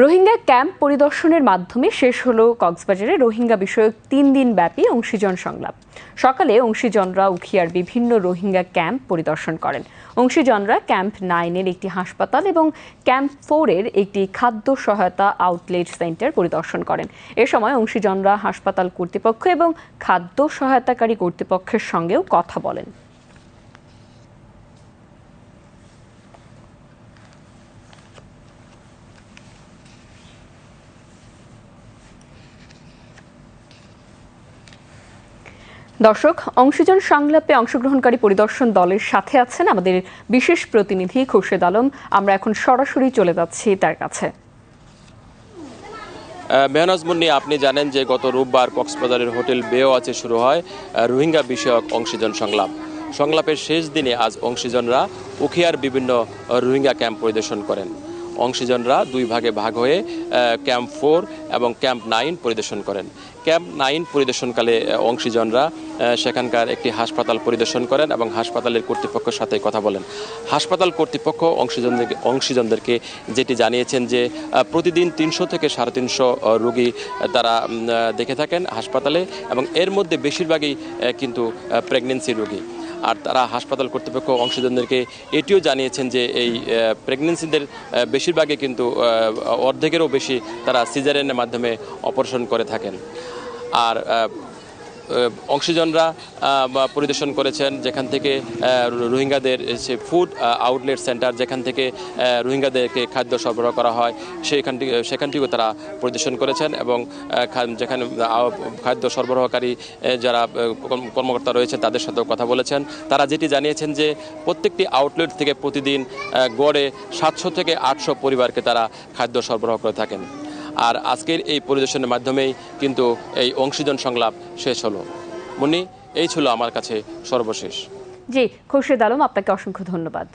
Rohingya camp পরিদর্শনের মাধ্যমে শেষ হলো কক্সবাজারে রোহিঙ্গা বিষয়ক তিন দিন ব্যাপী অংশীজন সংলাপ। সকালে অংশীজনরা উখিয়ার বিভিন্ন রোহিঙ্গা ক্যাম্প পরিদর্শন করেন। অংশীজনরা ক্যাম্প নাইনের একটি হাসপাতাল এবং ক্যাম্প ফোরের একটি খাদ্য সহায়তা আউটলেট সেন্টার পরিদর্শন করেন। এ সময় অংশীজনরা হাসপাতাল কর্তৃপক্ষ এবং খাদ্য সহায়তাকারী কর্তৃপক্ষের সঙ্গেও কথা বলেন। দর্শক, অংশীজন সংলাপে অংশগ্রহণকারী পরিদর্শন দলের সাথে আছেন আমাদের বিশেষ প্রতিনিধি খুরশেদ আলম। আমরা এখন সরাসরি চলে যাচ্ছি তার কাছে। মেহনাজ মুন্নি, আপনি জানেন যে গত রোববার কক্সবাজারের হোটেল বেও আছে শুরু হয় রোহিঙ্গা বিষয়ক অংশীজন সংলাপ। সংলাপের শেষ দিনে আজ অংশীজনরা উখিয়ার বিভিন্ন রোহিঙ্গা ক্যাম্প পরিদর্শন করেন। অংশীজনরা দুই ভাগে ভাগ হয়ে ক্যাম্প ফোর এবং ক্যাম্প নাইন পরিদর্শন করেন। ক্যাম্প নাইন পরিদর্শনকালে অংশীজনরা সেখানকার একটি হাসপাতাল পরিদর্শন করেন এবং হাসপাতালের কর্তৃপক্ষের সাথে কথা বলেন। হাসপাতাল কর্তৃপক্ষ অংশীজনদেরকে অংশীজনদেরকে যেটি জানিয়েছেন যে প্রতিদিন তিনশো থেকে সাড়ে তিনশো রোগী তারা দেখে থাকেন হাসপাতালে এবং এর মধ্যে বেশিরভাগই কিন্তু প্রেগনেন্সি রোগী। আর তারা হাসপাতাল কর্তৃপক্ষ অংশীদারদেরকে এটিও জানিয়েছেন যে এই প্রেগনেন্সিদের বেশিরভাগই কিন্তু অর্ধেকেরও বেশি তারা সিজারেনের মাধ্যমে অপারেশন করে থাকেন। আর অংশীজনরা পরিদর্শন করেছেন যেখান থেকে রোহিঙ্গাদের সে ফুড আউটলেট সেন্টার যেখান থেকে রোহিঙ্গাদেরকে খাদ্য সরবরাহ করা হয় সেইখান থেকে, সেখানটিও তারা পরিদর্শন করেছেন এবং যেখানে খাদ্য সরবরাহকারী যারা কর্মকর্তা রয়েছে তাদের সাথেও কথা বলেছেন। তারা যেটি জানিয়েছেন যে প্রত্যেকটি আউটলেট থেকে প্রতিদিন গড়ে সাতশো থেকে আটশো পরিবারকে তারা খাদ্য সরবরাহ করে থাকেন। আর আজকের এই পরিদর্শনের মাধ্যমেই কিন্তু এই অংশীজন সংলাপ শেষ হলো। মুনি এই ছিল আমার কাছে সর্বশেষ। জি, খুরশেদ আলম, আপনাকে অসংখ্য ধন্যবাদ।